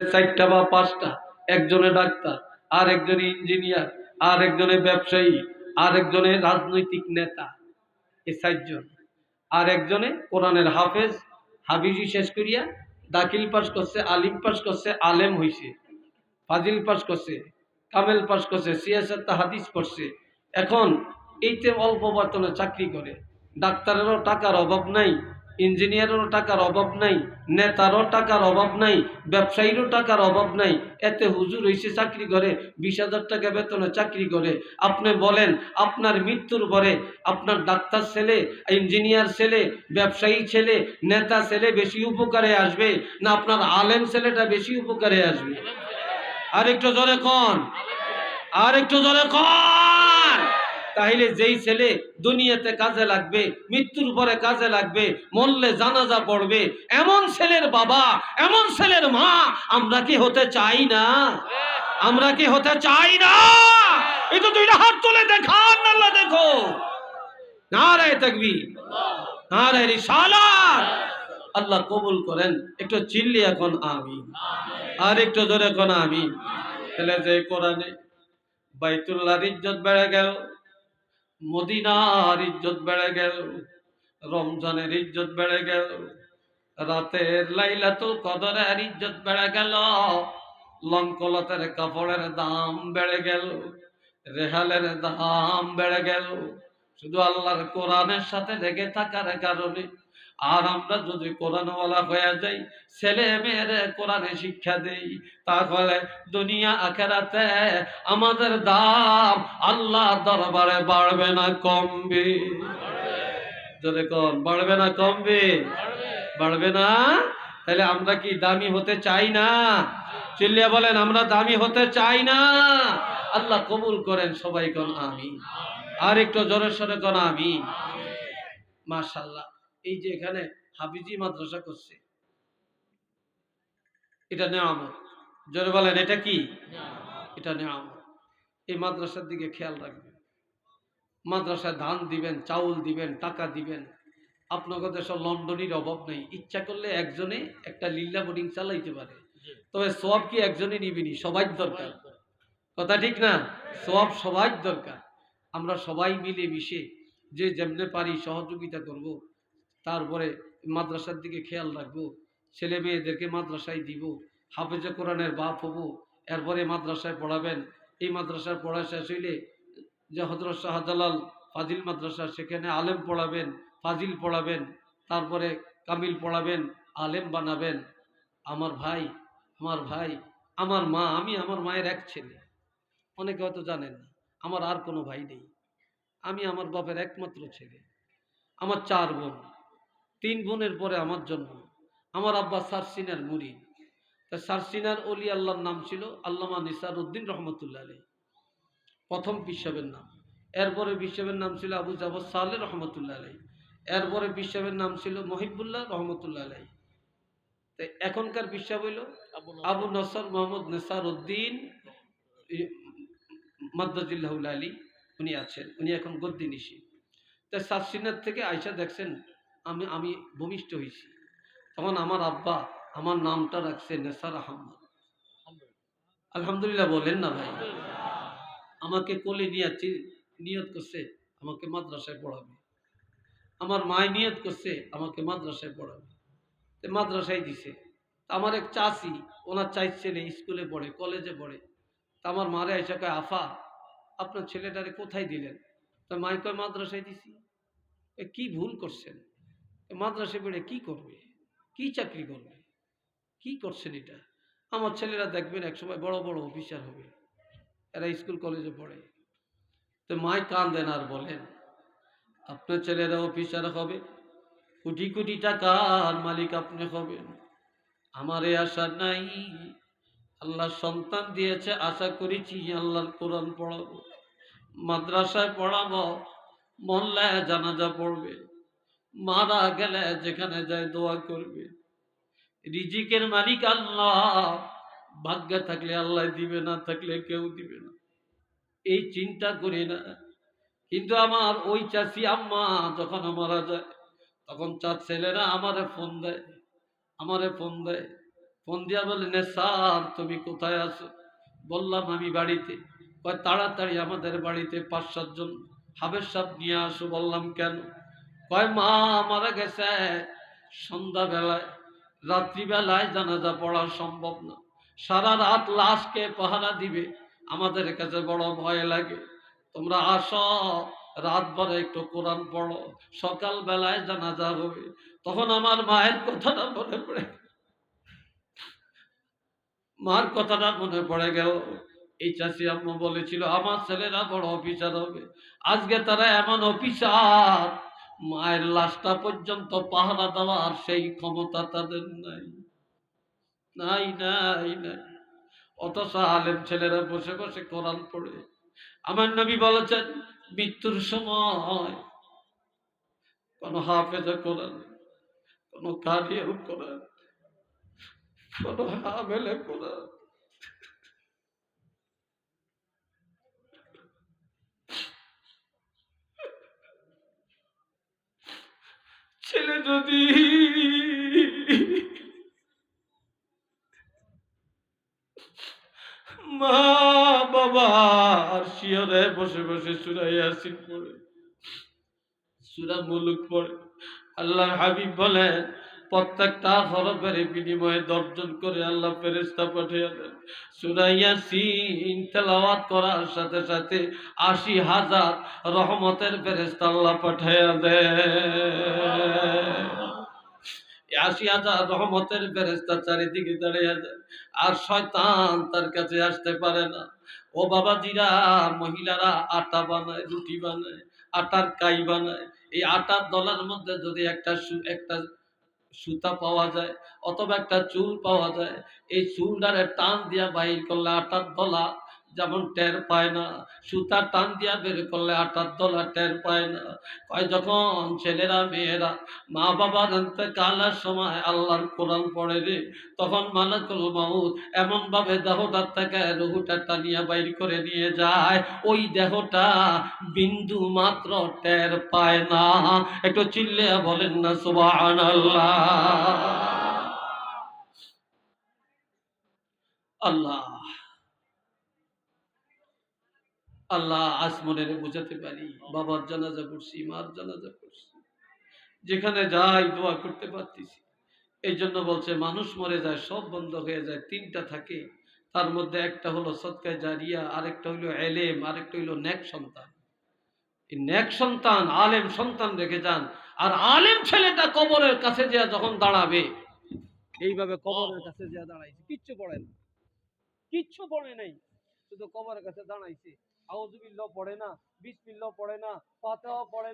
চারটা বা পাঁচটা, একজনে ডাক্তার আর একজনে ইঞ্জিনিয়ার আর একজনে ব্যবসায়ী আর একজনে রাজনৈতিক নেতা এ চারজন। আর একজনে কোরআনের হাফেজ হাবিজি শেষ করিয়া দাখিল পাস করছে, আলিম পাস করছে, আলেম হইছে, ফাজিল পাস করছে, কামেল পাস করছে, সিয়াসত হাদিস পড়ছে। এখন এইতে অল্প বেতনে চাকরি করে। ডাক্তারেরও টাকার অভাব নাই। ইঞ্জিনিয়ারেরও টাকার অভাব নাই, নেতারও টাকার অভাব নাই, ব্যবসায়ীরও টাকার অভাব নাই। এতে হুজুর হইছে চাকরি করে বিশ হাজার টাকা বেতনে চাকরি করে আপনি বলেন, আপনার মৃত্যুর পরে আপনার ডাক্তার ছেলে, ইঞ্জিনিয়ার ছেলে, ব্যবসায়ী ছেলে, নেতা ছেলে বেশি উপকারে আসবে না আপনার আলেম ছেলেটা বেশি উপকারে আসবে? আর একটু জোরে কন। আর একটু জোরে কন। তাহলে যেই ছেলে দুনিয়াতে কাজে লাগবে, মৃত্যুর পরে কাজে লাগবে, মরলে জানাজা পড়বে, এমন ছেলের বাবা, এমন ছেলের মা আমরা কি হতে চাই না? আমরা কি হতে চাই না? এই তো দুইটা হাত তুলে দেখান দেখো। নারায় তাকবি রে রিসালাত। আল্লাহ কবুল করেন, একটু চিল্লি এখন আমি আর একটু জোরে কোন আমি তাহলে যে কোরআনে বাইতুল্লাহর ইজ্জত বেড়ে গেল মদিনার ইজ্জত বেড়ে গেল, রমজানের ইজ্জত বেড়ে গেল, রাতের লাইলাতুল কদরের ইজ্জত বেড়ে গেল, লঙ্কলতের কাপড়ের দাম বেড়ে গেল, রেহালের দাম বেড়ে গেল। শুধু আল্লাহর কোরআনের সাথে লেগে থাকার কারণে আর আমরা যদি কোরআনওয়ালা হয়ে যাই, ছেলে মেয়েরে কোরআনে শিক্ষা দেই, তাহলে দুনিয়া আখেরাতে আমাদের দাম আল্লাহ দরবারে বাড়বে না কমবে। যদি কন, বাড়বে না কমবে? বাড়বে না? তাহলে আমরা কি দামি হতে চাই না? চিল্লিয়া বলেন, আমরা দামি হতে চাই না। আল্লাহ কবুল করেন সবাই কন আমি আর একটু জোরে সরে কন আমি মাশাল্লাহ এই যে এখানে হাফিজি মাদ্রাসা করছে। এটা নেওয়ামত জোরে বলেন এটা কি? এটা নেওয়ামত এই মাদ্রাসার দিকে খেয়াল রাখবেন। মাদ্রাসায় ধান দিবেন চাউল দিবেন টাকা দিবেন। আপনাদের দেশে লন্ডনের অভাব নেই। ইচ্ছা করলে একজনে একটা লীলা বোর্ডিং চালাইতে পারে। তবে সব কি একজনে নিবিনি সবাই দরকার। কথা ঠিক না? সব সবাই দরকার। আমরা সবাই মিলে মিশে যে যেমনে পারি সহযোগিতা করব। তারপরে মাদ্রাসার দিকে খেয়াল রাখব, ছেলে মেয়েদেরকে মাদ্রাসায় দিব, হাফেজে কোরআনের বাপ হব, এরপরে মাদ্রাসায় পড়াবেন। এই মাদ্রাসার পড়া শেষ হইলে যে হজরত শাহজালাল ফাজিল মাদ্রাসা, সেখানে আলেম পড়াবেন, ফাজিল পড়াবেন, তারপরে কামিল পড়াবেন, আলেম বানাবেন। আমার ভাই আমার ভাই, আমার মা, আমি আমার মায়ের এক ছেলে। অনেকে হয়তো জানেন না, আমার আর কোনো ভাই নেই। আমি আমার বাপের একমাত্র ছেলে। আমার চার বোন। তিন বোনের পরে আমার জন্ম। আমার আব্বা সারসিনার মুড়ি। তা সারসিনার অলি আল্লাহর নাম ছিল আল্লামা নিসার উদ্দিন রহমতুল্লাহ আলী প্রথম বিশ্ববের নাম। এরপরে বিশ্ববের নাম ছিল আবু জাবর সালে রহমতুল্লাহ আলাই এরপরে বিশ্ববের নাম ছিল মহিবুল্লাহ রহমতুল্লাহ আলাই তো এখনকার বিশ্ব হইল আবু নসর। মোহাম্মদ নেসার উদ্দিন মাদ্দাজিল্লাহুল আলী। উনি আছেন। উনি এখন গদ্দি নিশি তা সাতসিনার থেকে আয়সা দেখছেন আমি আমি ভূমিষ্ঠ হয়েছি তখন আমার আব্বা আমার নামটা রাখছে নেসার আহমদ আলহামদুলিল্লাহ বলেন না ভাই। আমাকে কোলে নিয়ে নিয়ত করছে আমাকে মাদ্রাসায় পড়াবে। আমার মায় নিয়ত করছে আমাকে মাদ্রাসায় পড়াবে। তো মাদ্রাসায় দিছে। আমার এক চাষি ওনার চাই ছেলে স্কুলে পড়ে, কলেজে পড়ে। তা আমার মারে এসে কয়, আফা, আপনার ছেলেটারে কোথায় দিলেন? তা মায় কয়, মাদ্রাসায় দিছি। কি ভুল করছেন? এ মাদ্রাসায় পড়ে কি করবে? কি চাকরি করবে? কি করছেন এটা? আমার ছেলেরা দেখবেন একসময় বড় বড় অফিসার হবে। এরা স্কুল কলেজে পড়ে। তো মায় কান দেন আর বলেন, আপনার ছেলেরা অফিসার হবে। কোটি কোটি টাকার মালিক আপনি হবেন। আমার এ আশা নাই। আল্লাহ সন্তান দিয়েছে, আশা করেছি আল্লাহর কোরআন পড়াবো। মাদ্রাসায় পড়াবো, মহল্লায় জানাজা পড়বে। মারা গেলে যেখানে যায় দোয়া করবে। রিজিকের মালিক আল্লাহ। ভাগ্যে থাকলে আল্লাহ দিবে, না থাকলে কেউ দিবে না। এই চিন্তা করি না। কিন্তু আমার ওই চাষি আম্মা যখন মারা যায়, তখন চার ছেলেরা আমারে ফোন দেয়, আমারে ফোন দেয়। ফোন দিয়া বললেন স্যার, তুমি কোথায় আছো? বললাম, আমি বাড়িতে। তাড়াতাড়ি আমাদের বাড়িতে পাঁচ সাতজন হাবের সাপ নিয়ে আসো। বললাম, কেন? কয়, মা, মারা গেছে। সন্ধ্যাবেলায়, রাত্রিবেলায় জানাজা পড়া সম্ভব না। সারা রাত লাশকে পাহারা দিবে। আমাদের কাছে বড় ভয় লাগে। তোমরা আসো, রাত ভরে একটু কোরআন পড়ো। সকাল বেলায় জানাজা হবে। তখন আমার মায়ের কথাটা মনে পড়ে মার কথাটা মনে পড়ে গেল। এই চাষি আম্মু বলেছিল, আমার ছেলেরা বড় অফিসার হবে। আজকে তারা এমন অফিসার মায়ের লাশটা পর্যন্ত পাহারা দেওয়ার সেই ক্ষমতা তাদের নাই। নাই নাই নাই। অথচ আলেম ছেলেরা বসে বসে কোরআন পড়ে। আমার নবী বলেছেন, মৃত্যুর সময় কোন হাফেজা কোরআন, কোন কারিয়াল কোরআন, কোন হামেলে কোরআন ছেলে যদি মা বাবা আর বসে বসে সুরাই আসিন পড়ে, সুরা মুলুক পড়ে। আল্লাহ হাবিব বলেন প্রত্যেকটা হরফের বিনিময়ে দর্জন করে আল্লাহ ফেরেস্তা পাঠিয়ে দেন। সুরাইয়া সিন তেলাওয়াত করার সাথে সাথে আশি হাজার রহমতের ফেরেস্তা আল্লাহ পাঠিয়ে দেন। আশি হাজার রহমতের ফেরেস্তা চারিদিকে দাঁড়িয়ে যায় আর শয়তান তার কাছে আসতে পারে না। ও বাবাজিরা, মহিলারা, আটা বানায়, রুটি বানায়, আটার কাই বানায়। এই আটার দলার মধ্যে যদি একটা একটা সুতা পাওয়া যায়, অথবা একটা চুল পাওয়া যায়, এই চুলটারে টান দিয়া বাহির করলে আটার দলা যেমন টের পায় না, সুতা টান দিয়া বের করলে আটার দলা টের পায় না। কয় যখন ছেলেরা, মেয়েরা মা বাবার কালার সময় আল্লাহর কোরআন পড়ে রে, তখন মালাকুল মাউত এমন ভাবে দেহটার থেকে রুহুটা টানিয়া বাইর করে নিয়ে যায়। ওই দেহটা বিন্দু মাত্র টের পায় না। একটু চিল্লে বলেন না, সুবহানাল্লাহ। আল্লাহ আল্লাহ। আসমনের বুঝাতে পারি বাবার জানাজা করছি মার জানাজা করছি যেখানে যাই দোয়া করতে পারতেছি। এই জন্য বলছে মানুষ মরে যায় সব বন্ধ হয়ে যায় তিনটা থাকে। তার মধ্যে একটা হলো সৎকায় জারিয়া আরেকটা হইল এলেম আরেকটা হইল ন্যাক সন্তান। এই নেক সন্তান আলেম সন্তান রেখে যান। আর আলেম ছেলেটা কবরের কাছে যা যখন দাঁড়াবে এইভাবে কবরের কাছে যা দাঁড়াইছে। কিচ্ছু পড়ে না কিচ্ছু পড়ে নাই। শুধু কবরের কাছে দাঁড়াইছে। আউজুবিল্লাহ পড়ে না বিসমিল্লাহ পড়ে না পাতাও পড়ে না।